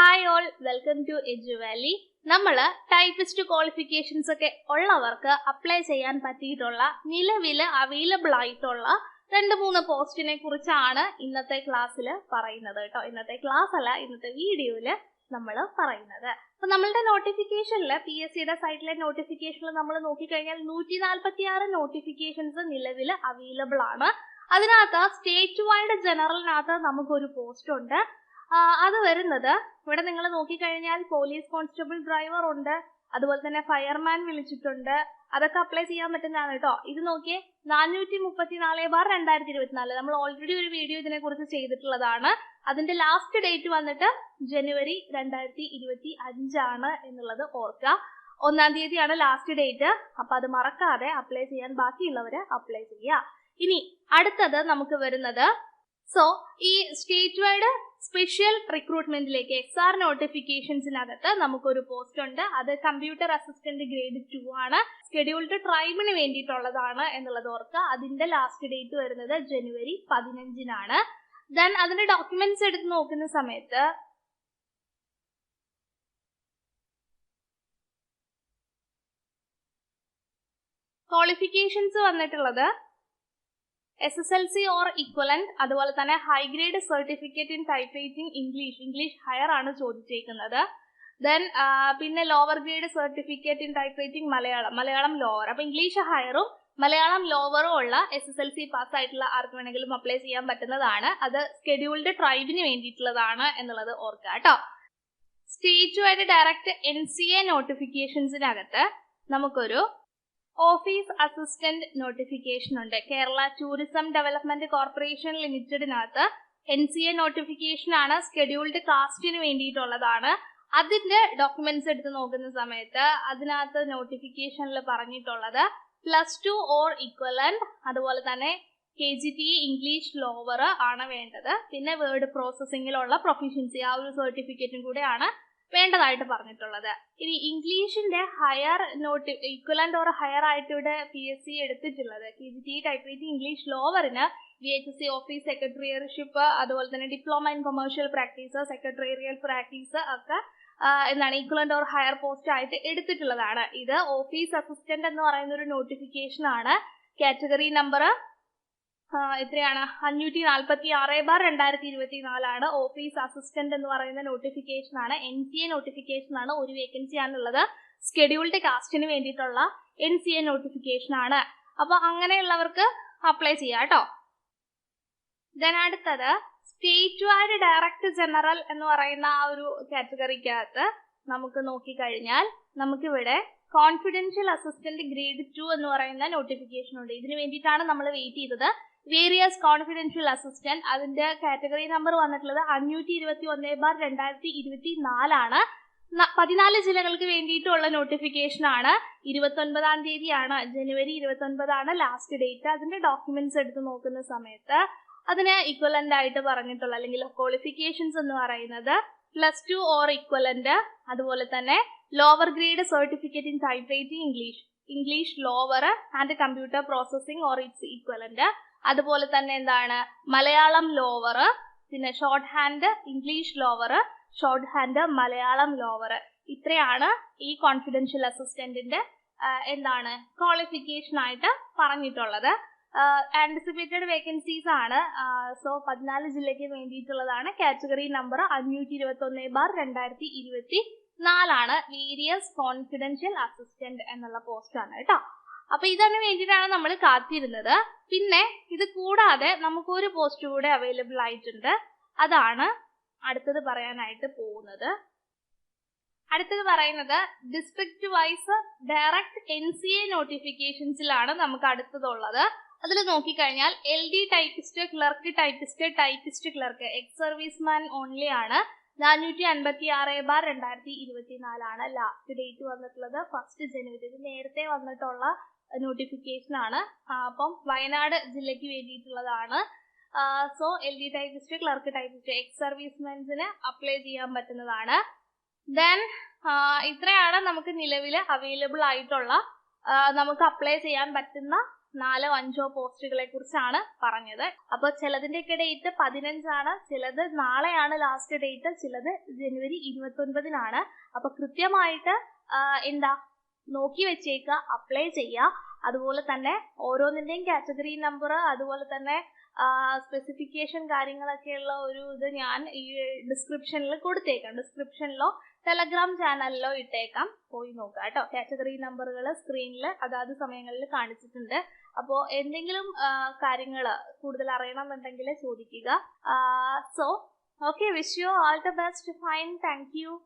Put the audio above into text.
Hi all welcome to edu valley നമ്മൾ typist qualifications ഒക്കെ ഉള്ളവർക്ക് അപ്ലൈ ചെയ്യാൻ പറ്റിയിട്ടുള്ള നിലവിൽ അവൈലബിൾ ആയിട്ടുള്ള രണ്ട് മൂന്ന് പോസ്റ്റിനെ കുറിച്ചാണ് ഇന്നത്തെ ക്ലാസ്സിൽ പറയുന്നത് കേട്ടോ. ഇന്നത്തെ ക്ലാസ് അല്ല ഇന്നത്തെ വീഡിയോയിൽ നമ്മൾ പറയുന്നത്. അപ്പൊ നമ്മളുടെ നോട്ടിഫിക്കേഷനിൽ പി എസ് സിയുടെ സൈറ്റിലെ നോട്ടിഫിക്കേഷനിൽ നമ്മൾ നോക്കിക്കഴിഞ്ഞാൽ നൂറ്റി നാൽപ്പത്തി ആറ് നോട്ടിഫിക്കേഷൻസ് നിലവിൽ അവൈലബിൾ ആണ്. അതിനകത്ത് സ്റ്റേറ്റ് വൈഡ് ജനറലിനകത്ത് നമുക്കൊരു പോസ്റ്റ് ഉണ്ട്. അത് വരുന്നത്. ഇവിടെ നിങ്ങൾ നോക്കിക്കഴിഞ്ഞാൽ പോലീസ് കോൺസ്റ്റബിൾ ഡ്രൈവർ ഉണ്ട്. അതുപോലെ തന്നെ ഫയർമാൻ വിളിച്ചിട്ടുണ്ട്. അതൊക്കെ അപ്ലൈ ചെയ്യാൻ പറ്റുന്നതാണ് കേട്ടോ. ഇത് നോക്കിയേ നാനൂറ്റി മുപ്പത്തി നാല് ബാർ രണ്ടായിരത്തി ഇരുപത്തിനാല് നമ്മൾ ഓൾറെഡി ഒരു വീഡിയോ ഇതിനെ കുറിച്ച് ചെയ്തിട്ടുള്ളതാണ്. അതിന്റെ ലാസ്റ്റ് ഡേറ്റ് വന്നിട്ട് ജനുവരി രണ്ടായിരത്തി ഇരുപത്തി അഞ്ചാണ് എന്നുള്ളത് ഓർക്കുക. ഒന്നാം തീയതിയാണ് ലാസ്റ്റ് ഡേറ്റ് അപ്പൊ അത് മറക്കാതെ അപ്ലൈ ചെയ്യാൻ ബാക്കിയുള്ളവര് അപ്ലൈ ചെയ്യുക. ഇനി അടുത്തത് നമുക്ക് വരുന്നത് സോ ഈ സ്റ്റേറ്റ് വൈഡ് സ്പെഷ്യൽ റിക്രൂട്ട്മെന്റിലേക്ക് എക്സ് ആർ നോട്ടിഫിക്കേഷൻസിനകത്ത് നമുക്കൊരു പോസ്റ്റ് ഉണ്ട്. അത് കമ്പ്യൂട്ടർ അസിസ്റ്റന്റ് ഗ്രേഡ് ടു ആണ്. ഷെഡ്യൂൾഡ് ട്രൈബിന് വേണ്ടിയിട്ടുള്ളതാണ് എന്നുള്ളത് ഓർക്കുക. അതിന്റെ ലാസ്റ്റ് ഡേറ്റ് വരുന്നത് ജനുവരി പതിനഞ്ചിനാണ്. ദെൻ അതിന്റെ ഡോക്യുമെന്റ്സ് എടുത്ത് നോക്കുന്ന സമയത്ത് ക്വാളിഫിക്കേഷൻസ് വന്നിട്ടുള്ളത് S S L C or equivalent അതുപോലെ തന്നെ high grade certificate in typewriting English English higher ആണ് ചോദിച്ചേക്കുന്നത്. ദെൻ പിന്നെ lower grade certificate in typewriting Malayalam. Malayalam lower അപ്പൊ ഇംഗ്ലീഷ് ഹയറും മലയാളം ലോവറും ഉള്ള S S L C pass ആയിട്ടുള്ള ആർക്ക് വേണമെങ്കിലും അപ്ലൈ ചെയ്യാൻ പറ്റുന്നതാണ്. അത് സ്കെഡ്യൂൾഡ് ട്രൈബിന് വേണ്ടിയിട്ടുള്ളതാണ് എന്നുള്ളത് ഓർക്കുക കേട്ടോ. Statewide direct N C A നോട്ടിഫിക്കേഷൻസിനകത്ത് നമുക്കൊരു ഓഫീസ് അസിസ്റ്റന്റ് നോട്ടിഫിക്കേഷൻ ഉണ്ട്. കേരള ടൂറിസം ഡെവലപ്മെന്റ് കോർപ്പറേഷൻ ലിമിറ്റഡിനകത്ത് എൻ സി എ നോട്ടിഫിക്കേഷൻ ആണ് സ്കെഡ്യൂൾഡ് കാസ്റ്റിന് വേണ്ടിയിട്ടുള്ളതാണ്. അതിന്റെ ഡോക്യുമെന്റ്സ് എടുത്ത് നോക്കുന്ന സമയത്ത് അതിനകത്ത് നോട്ടിഫിക്കേഷനിൽ പറഞ്ഞിട്ടുള്ളത് പ്ലസ് ടു ഓർ ഇക്വലന്റ് അതുപോലെ തന്നെ K G T English lower ആണ് വേണ്ടത്. പിന്നെ വേർഡ് പ്രോസസ്സിങ്ങിലുള്ള പ്രൊഫിഷ്യൻസി ആ ഒരു സർട്ടിഫിക്കറ്റും കൂടെയാണ് വേണ്ടതായിട്ട് പറഞ്ഞിട്ടുള്ളത്. ഇനി ഇംഗ്ലീഷിന്റെ higher not equivalent or higher ആയിട്ട് ഇവിടെ പി എസ് സി എടുത്തിട്ടുള്ളത്. K G T typewriting English ലോവറിന് V H C office secretaryship അതുപോലെ തന്നെ diploma in commercial practice secretarial practice ഒക്കെ എന്താണ് ഇക്വലന്റ് ഓർ ഹയർ പോസ്റ്റ് ആയിട്ട് എടുത്തിട്ടുള്ളതാണ്. ഇത് ഓഫീസ് അസിസ്റ്റന്റ് എന്ന് പറയുന്ന ഒരു നോട്ടിഫിക്കേഷൻ ആണ്. കാറ്റഗറി നമ്പർ എത്രയാണ്? അഞ്ഞൂറ്റി നാൽപ്പത്തി ആറ് ബാർ രണ്ടായിരത്തി ഇരുപത്തി നാലാണ് ഓഫീസ് അസിസ്റ്റന്റ് എന്ന് പറയുന്ന നോട്ടിഫിക്കേഷൻ ആണ്. എൻ സി എ നോട്ടിഫിക്കേഷൻ ആണ് ഒരു വേക്കൻസി ആണുള്ളത്. സ്കെഡ്യൂൾഡ് കാസ്റ്റിന് വേണ്ടിയിട്ടുള്ള എൻ സി എ നോട്ടിഫിക്കേഷൻ ആണ്. അപ്പൊ അങ്ങനെയുള്ളവർക്ക് അപ്ലൈ ചെയ്യാം കേട്ടോ. ദെൻ അടുത്തത് സ്റ്റേറ്റ് വൈഡ് ഡയറക്ടർ ജനറൽ എന്ന് പറയുന്ന ആ ഒരു കാറ്റഗറിക്കകത്ത് നമുക്ക് നോക്കിക്കഴിഞ്ഞാൽ നമുക്കിവിടെ കോൺഫിഡൻഷ്യൽ അസിസ്റ്റന്റ് ഗ്രേഡ് ടു എന്ന് പറയുന്ന നോട്ടിഫിക്കേഷൻ ഉണ്ട്. ഇതിനു വേണ്ടിയിട്ടാണ് നമ്മൾ വെയിറ്റ് ചെയ്തത്. വേരിയസ് കോൺഫിഡൻഷ്യൽ അസിസ്റ്റന്റ് അതിന്റെ കാറ്റഗറി നമ്പർ വന്നിട്ടുള്ളത് അഞ്ഞൂറ്റി ഇരുപത്തി ഒന്ന് ബാർ രണ്ടായിരത്തി ഇരുപത്തി നാലാണ് പതിനാല് ജില്ലകൾക്ക് വേണ്ടിയിട്ടുള്ള നോട്ടിഫിക്കേഷൻ ആണ്. ഇരുപത്തി ഒൻപതാം തീയതിയാണ് ജനുവരി ഇരുപത്തി ഒൻപതാണ് ലാസ്റ്റ് ഡേറ്റ് അതിന്റെ ഡോക്യുമെന്റ്സ് എടുത്ത് നോക്കുന്ന സമയത്ത്. അതിന് ഇക്വലന്റ് ആയിട്ട് പറഞ്ഞിട്ടുള്ള അല്ലെങ്കിൽ ക്വാളിഫിക്കേഷൻസ് എന്ന് പറയുന്നത് പ്ലസ് ടു ഓർ ഇക്വലന്റ് അതുപോലെ തന്നെ lower grade certificate in typewriting English English lower and computer processing or its equivalent അതുപോലെ തന്നെ എന്താണ്? മലയാളം ലോവർ പിന്നെ shorthand English lower shorthand Malayalam lower ഇത്രയാണ് ഈ കോൺഫിഡൻഷ്യൽ അസിസ്റ്റന്റിന്റെ എന്താണ് ക്വാളിഫിക്കേഷൻ ആയിട്ട് പറഞ്ഞിട്ടുള്ളത്. ആന്റിസിപ്പേറ്റഡ് വേക്കൻസീസ് ആണ്. സോ പതിനാല് ജില്ലയ്ക്ക് വേണ്ടിയിട്ടുള്ളതാണ്. കാറ്റഗറി നമ്പർ അഞ്ഞൂറ്റി ഇരുപത്തി ഒന്ന് ബാർ രണ്ടായിരത്തി ഇരുപത്തി നാലാണ് വേരിയസ് കോൺഫിഡൻഷ്യൽ അസിസ്റ്റന്റ് എന്നുള്ള പോസ്റ്റ് ആണ് കേട്ടോ. അപ്പൊ ഇതിന് വേണ്ടിയിട്ടാണ് നമ്മൾ കാത്തിരുന്നത്. പിന്നെ ഇത് കൂടാതെ നമുക്കൊരു പോസ്റ്റ് കൂടെ അവൈലബിൾ ആയിട്ടുണ്ട്. അതാണ് അടുത്തത് പറയാനായിട്ട് പോകുന്നത്. അടുത്തത് പറയുന്നത് district wise direct N C A നോട്ടിഫിക്കേഷൻസിലാണ് നമുക്ക് അടുത്തതുള്ളത്. അതിൽ നോക്കിക്കഴിഞ്ഞാൽ L D typist clerk typist typist clerk ex serviceman only ആണ്. നാനൂറ്റി അൻപത്തി ആറ് ബാർ രണ്ടായിരത്തി ഇരുപത്തിനാലാണ് ലാസ്റ്റ് ഡേറ്റ് വന്നിട്ടുള്ളത് ഫസ്റ്റ് ജനുവരി നേരത്തെ വന്നിട്ടുള്ള നോട്ടിഫിക്കേഷൻ ആണ്. അപ്പം വയനാട് ജില്ലയ്ക്ക് വേണ്ടിയിട്ടുള്ളതാണ്. So L D typist clerk typist ex സർവീസ്മെൻസിന് apply ചെയ്യാൻ പറ്റുന്നതാണ്. ദെൻ ഇത്രയാണ് നമുക്ക് നിലവിൽ അവൈലബിൾ ആയിട്ടുള്ള നമുക്ക് അപ്ലൈ ചെയ്യാൻ പറ്റുന്ന നാലോ അഞ്ചോ പോസ്റ്റുകളെ കുറിച്ചാണ് പറഞ്ഞത്. അപ്പൊ ചിലതിന്റെയൊക്കെ ഡേറ്റ് പതിനഞ്ചാണ് ചിലത് നാളെയാണ് ലാസ്റ്റ് ഡേറ്റ് ചിലത് ജനുവരി ഇരുപത്തി ഒൻപതിനാണ് അപ്പൊ കൃത്യമായിട്ട് എന്താ നോക്കി വെച്ചേക്കുക അപ്ലൈ ചെയ്യുക അതുപോലെ തന്നെ ഓരോന്നിന്റെയും കാറ്റഗറി നമ്പർ അതുപോലെ തന്നെ സ്പെസിഫിക്കേഷൻ കാര്യങ്ങളൊക്കെ ഉള്ള ഒരു ഇത് ഞാൻ ഈ ഡിസ്ക്രിപ്ഷനിൽ കൊടുത്തേക്കാം. ഡിസ്ക്രിപ്ഷനിലോ ടെലഗ്രാം ചാനലിലോ ഇട്ടേക്കാം. പോയി നോക്കാം കേട്ടോ. കാറ്റഗറി നമ്പറുകൾ സ്ക്രീനിൽ അതാത് സമയങ്ങളിൽ കാണിച്ചിട്ടുണ്ട്. അപ്പോൾ എന്തെങ്കിലും കാര്യങ്ങൾ കൂടുതൽ അറിയണമെന്നുണ്ടെങ്കിൽ ചോദിക്കുക. So okay wish you all the best fine thank you